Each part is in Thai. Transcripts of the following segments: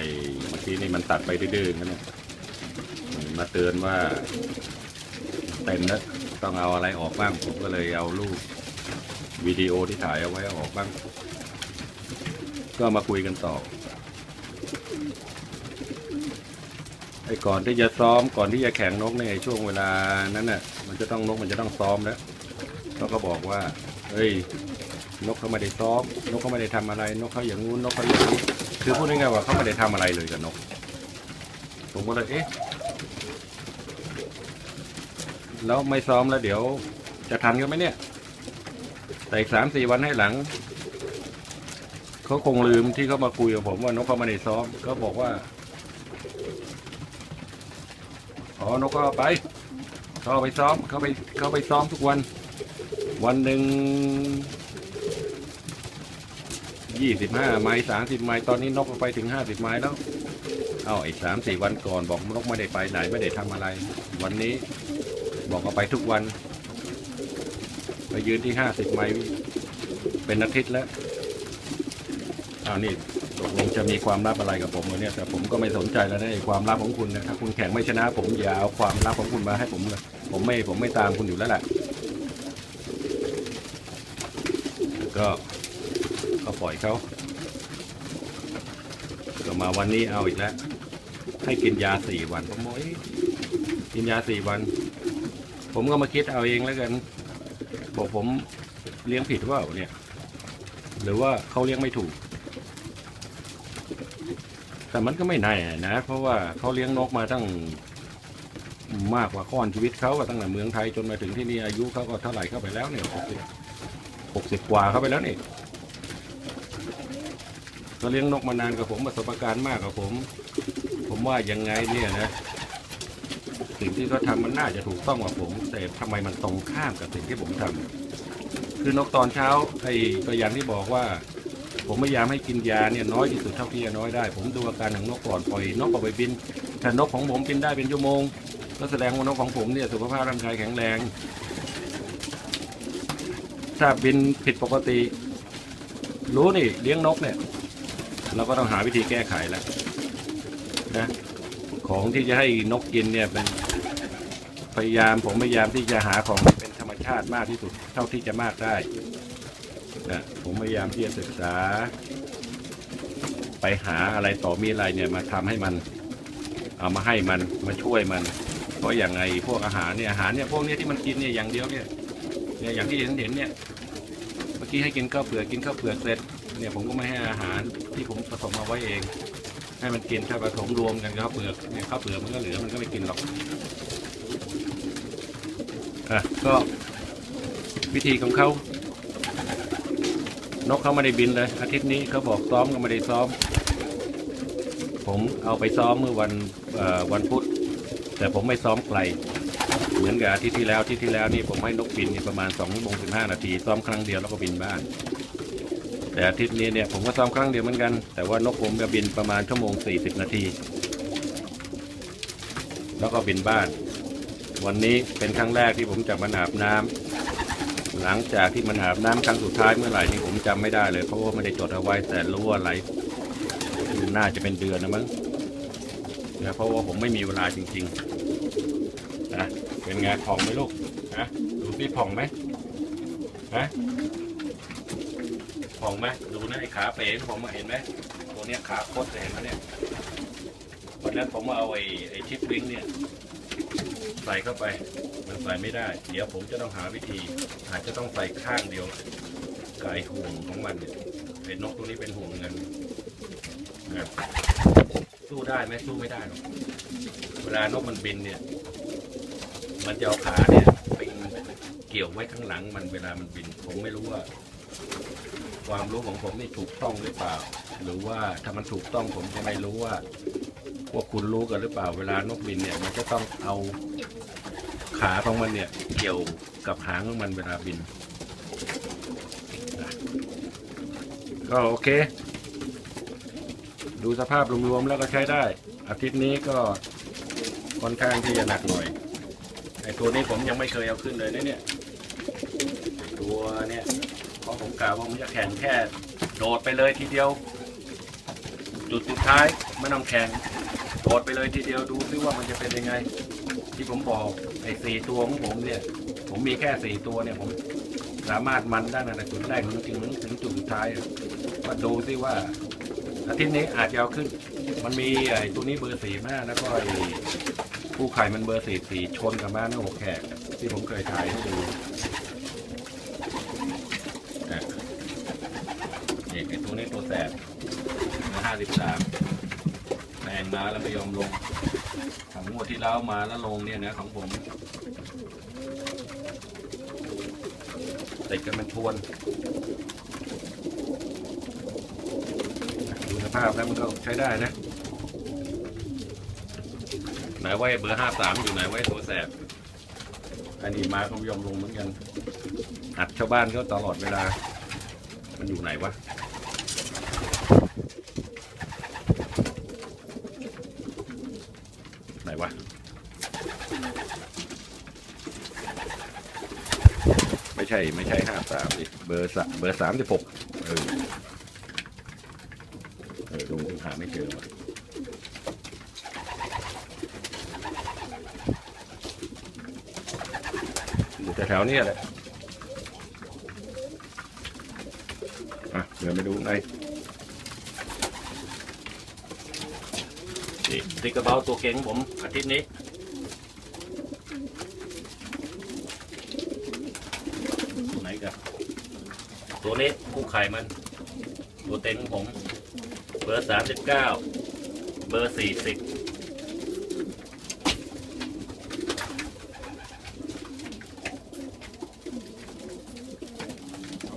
อ้เมื่อกี้นี่มันตัดไปดื้อๆนั่นนะมาเตือนว่าเต็มแล้วต้องเอาอะไรออกบ้างผมก็เลยเอารูปวิดีโอที่ถ่ายเอาไว้ออกบ้าง ก็มาคุยกันต่อไอ้ก่อนที่จะซ้อมก่อนที่จะแข่งนกในช่วงเวลานั้นน่ะมันจะต้องนกมันจะต้องซ้อมแล้วเขาก็บอกว่า เฮ้ยนกเขาไม่ได้ซ้อม นกเขาไม่ได้ทำอะไร นกเขาอย่างงู้นนกเขาอย่างนี้ คือพูดง่ายๆว่าเขาไม่ได้ทำอะไรเลยกับนก ผมก็เลยเอ๊ะแล้วไม่ซ้อมแล้วเดี๋ยวจะทันกันไหมเนี่ย แต่อีกสามสี่วันให้หลัง เขาคงลืมที่เขามาคุยกับผมว่านกเขาไม่ได้ซ้อมเขาบอกว่าอ๋อนกก็เอาไปเขาไปซ้อมเขาไปเขาไปซ้อมทุกวัน วันหนึ่ง ยี่สิบห้าไม้สามสิบไม้ตอนนี้นกก็ไปถึงห้าสิบไม้แล้ว เอาอีกสามสี่วันก่อนบอกนกไม่ได้ไปไหนไม่ได้ทำอะไร วันนี้บอกเอาไปทุกวัน ไปยืนที่ห้าสิบไม้เป็นอาทิตย์แล้วอ้าวนี่ตกลงจะมีความลับอะไรกับผมเหรอเนี่ยแต่ผมก็ไม่สนใจแล้วนะไอ้ความลับของคุณนะถ้าคุณแข่งไม่ชนะ ผมอย่าเอาความลับของคุณมาให้ผมเลยผมไม่ผมไม่ตามคุณอยู่แล้วแหละก็ ปล่อยเขาก็มาวันนี้เอาอีกแล้ว ให้กินยาสี่วันผมบอกกินยาสี่วัน ผมก็มาคิดเอาเองแล้วกันบอกผมเลี้ยงผิดว่าเนี่ย หรือว่าเขาเลี้ยงไม่ถูก แต่มันก็ไม่แน่นะ เพราะว่าเขาเลี้ยงนกมาตั้งมากกว่าข้อนชีวิตเขาก็ตั้งแต่เมืองไทยจนมาถึงที่นี่อายุเขาก็เท่าไหร่เข้าไปแล้วเนี่ยหกสิบหกสิบกว่าเข้าไปแล้วนี่ เขาเลี้ยงนกมานานกับผมประสบการณ์มากกับผม ผมว่ายังไงเนี่ยนะสิ่งที่เขาทำมันน่าจะถูกต้องกว่าผม แต่ทำไมมันตรงข้ามกับสิ่งที่ผมทำคือนกตอนเช้าไอ้ก็อย่างที่บอกว่า ผมพยายามให้กินยาเนี่ยน้อยที่สุดเท่าที่จะน้อยได้ ผมดูอาการของนกก่อนปล่อยนกออกไปบินถ้านกของผมบินได้เป็นชั่วโมงก็แสดงว่านกของผมเนี่ยสุขภาพร่างกายแข็งแรงถ้าบินผิดปกติ รู้นี่เลี้ยงนกเนี่ย เราก็ต้องหาวิธีแก้ไขแล้วนะของที่จะให้นกกินเนี่ยเป็นพยายามผมพยายามที่จะหาของที่เป็นธรรมชาติมากที่สุดเท่าที่จะมากได้นะผมพยายามที่จะศึกษา ไปหาอะไรต่อมีอะไรเนี่ยมาทำให้มัน เอามาให้มันมาช่วยมัน เพราะอย่างไงพวกอาหารเนี่ยอาหารเนี่ยพวกเนี้ยที่มันกินเนี่ยอย่างเดียวเนี่ยเนี่ยอย่างที่เห็นเห็นเนี่ยเมื่อกี้ให้กินข้าวเปลือกกินข้าวเปลือกเสร็จ เนี่ยผมก็ไม่ให้อาหารที่ผมผสมมาไว้เอง ให้มันกินถ้าผสมรวมกันกับข้าวเปลือกเนี่ยข้าวเปลือกมันก็เหลือมันก็ไม่กินหรอกอะก็วิธีของเขานกเขาไม่ได้บินเลย อาทิตย์นี้เขาบอกซ้อมก็ไม่ได้ซ้อม ผมเอาไปซ้อมเมื่อวันวันพุธแต่ผมไม่ซ้อมไกล เหมือนกับอาทิตย์ที่แล้วอาทิตย์ที่แล้วนี่ผมให้นกบินประมาณ2ชั่วโมง15นาทีซ้อมครั้งเดียวแล้วก็บินบ้าน แต่อาทิตย์นี้เนี่ยผมก็ซ้อมครั้งเดียวเหมือนกัน แต่ว่านกผมจะบินประมาณชั่วโมง 40 นาที แล้วก็บินบ้าน วันนี้เป็นครั้งแรกที่ผมจะมาอาบน้ำหลังจากที่มันอาบน้ำครั้งสุดท้ายเมื่อไหร่นี่ผมจำไม่ได้เลยเพราะว่าไม่ได้จดเอาไว้แต่รู้ว่าไหลน่าจะเป็นเดือนนะมั้งนะเพราะว่าผมไม่มีเวลาจริงๆนะเป็นไงผ่องไหมลูกนะดูสิผ่องไหมฮะ ผองไหมดูนะไอ้ขาเป๋ของผมอะเห็นไหมตัวเนี้ยขาโคตรเลยเห็นไหมเนี่ยวันนั้นผมเอาไอ้ไอ้ชิปลิงเนี่ยใส่เข้าไปมันใส่ไม่ได้ เดี๋ยวผมจะต้องหาวิธี อาจจะต้องใส่ข้างเดียวกับไอ้ห่วงของมันเนี่ยเป็นนกตัวนี้เป็นห่วงเงินนะสู้ได้ไหมสู้ไม่ได้หรอกเวลานกมันบินเนี่ย มันจะเอาขาเนี่ยไปเกี่ยวไว้ข้างหลังมันเวลามันบิน ผมไม่รู้ว่า ความรู้ของผมนี่ถูกต้องหรือเปล่า หรือว่าถ้ามันถูกต้องผมก็ไม่รู้ว่าพวกคุณรู้กันหรือเปล่า เวลานกบินเนี่ย มันจะต้องเอาขาของมันเนี่ย เกี่ยวกับหางของมันเวลาบิน ก็โอเค ดูสภาพรวมๆแล้วก็ใช้ได้ อาทิตย์นี้ก็ค่อนข้างที่จะหนักหน่อยไอตัวนี้ผมยังไม่เคยเอาขึ้นเลยนะเนี่ยตัวเนี่ย ราะผมกล่าวว่าผมจะแข่งแค่โดดไปเลยทีเดียว จุดสุดท้ายไม่ต้องแข่งโดดไปเลยทีเดียวดูซิว่ามันจะเป็นยังไง ที่ผมบอกไอ้สี่ตัวของผมเนี่ย ผมมีแค่สี่ตัวเนี่ยผมสามารถมันได้ตั้งแต่จุดแรกถึงถึงถึงจุดสุดท้ายมาดูซิว่าอาทิตย์นี้อาจจะเอาขึ้น มันมีไอ้ตัวนี้เบอร์สี่ห้าแล้วก็ไอ้ผู้ไข่มันเบอร์สี่สี่ชนกับม้าหน้าอกแขกที่ผมเคยถ่ายให้ดูอะนี่ไอ้ ตัวนี้ตัวแสบห้าสิบสามแรงมาแล้วไม่ยอมลงของงวดที่แล้วมาแล้วลงเนี่ยนะของผมติดกันมันทวนดูสภาพแล้วมันก็ใช้ได้นะไหนไว้เบอร์ห้าสามอยู่ไหนไว้ตัวแสบอันนี้มาก็ไม่ยอมลงเหมือนกันอัดชาวบ้านเขาตลอดเวลา มันอยู่ไหนวะ ไหนวะ ไม่ใช่ไม่ใช่ห้าสามดิเบอร์สเบอร์สามสิบหกเออเออดูหาไม่เจอว่ะอยู่แถวๆนี้แหละอะเดินไปดูข้างใน นี่ติ๊กกระเป๋าตัวเก่งของผมอาทิตย์นี้ไหนกันตัวนี้คู่ไข่มัน ตัวเต็งของผม เบอร์สามสิบเก้าเบอร์สี่สิบ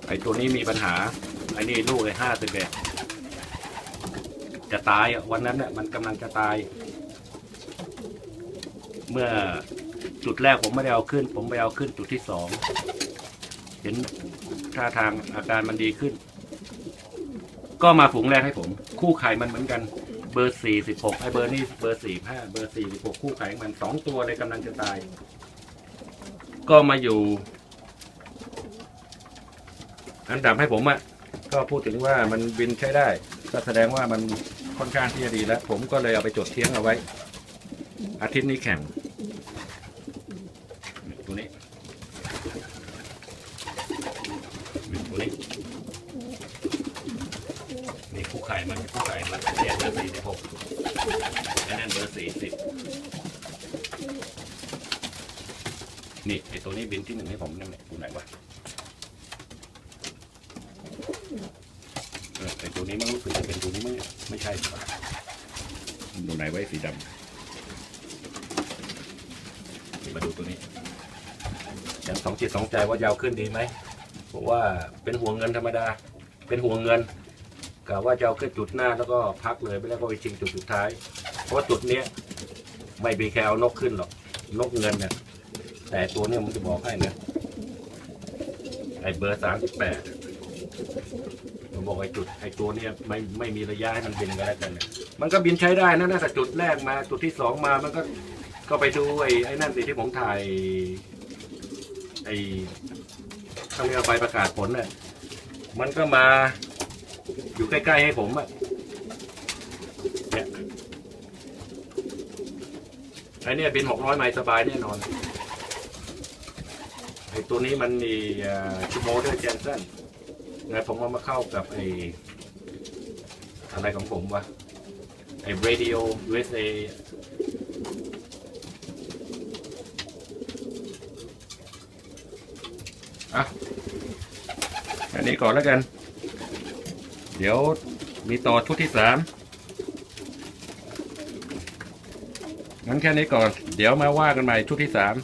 ไอตัวนี้มีปัญหาไอนี่ลูกไอ้ห้าสิบเอ็ด จะตายวันนั้นน่ะมันกำลังจะตาย เมื่อจุดแรกผมไม่ได้เอาขึ้น ผมไปเอาขึ้นจุดที่สองเห็นท่าทางอาการมันดีขึ้น ก็มาฝูงแรกให้ผม คู่ไข่มันเหมือนกัน เบอร์สี่สิบหกไอเบอร์นี่เบอร์สี่ห้าเบอร์สี่สิบหกคู่ไข่มันสองตัวเลยกำลังจะตาย ก็มาอยู่ อันดับให้ผมอะ่ะก็พูดถึงว่ามันบินใช้ได้ ก็แสดงว่ามัน ค่อนข้างที่จะดีแล้ว ผมก็เลยเอาไปจดเทียงเอาไว้ อาทิตย์นี้แข่งตัวนี้ตัวนี้นี่คู่ไข่มันคู่ไข่มันเนี่ยเบอร์สี่สิบหกอันนั้นเบอร์สี่สิบนี่ไอตัวนี้บินที่หนึ่งให้ผมนั่นแหละตัวไหนวะ เออแต่ตัว นี้มันรู้สึกจะเป็นตัวนี้ไม่ไม่ใช่ดีกว่าดูไหนไว้สีดำมาดูตัวนี้ยังสองจิตสองใจว่ายาวขึ้นดีไหมเพราะว่าเป็นห่วงเงินธรรมดา เป็นห่วงเงินกะว่าจะเอาขึ้นจุดหน้าแล้วก็พักเลยไปแล้วก็ไปชิงจุดสุดท้าย เพราะจุดเนี้ยไม่มีแคเอานกขึ้นหรอกนกเงินเนี่ยแต่ตัวเนี้ยมันจะบอกให้นะไอ้เบอร์สามสิบแปด ผมบอกไอ้จุดไอ้ตัวเนี้ยไม่ไม่มีระยะให้มันบินกันแล้วกันเนี่ยมันก็บินใช้ได้นะนะแต่จุดแรกมาจุดที่สองมามันก็ก็ไปดูไอ้ไอ้นั่นสิที่ผมถ่ายไอ้ทางเรียกไปประกาศผลเนี่ยมันก็มาอยู่ใกล้ๆให้ผมอะเนี่ยไอ้เนี่ยบินหกร้อยไมล์สบายแน่นอนไอ้ตัวนี้มันมีชั่วโมงด้วยเจนสัน นะผมเอามาเข้ากับไออะไรของผมวะไอ radio USA อะอันนี้ก่อนแล้วกัน เดี๋ยวมีต่อชุดที่สามงั้นแค่นี้ก่อน เดี๋ยวมาว่ากันใหม่ชุดที่สาม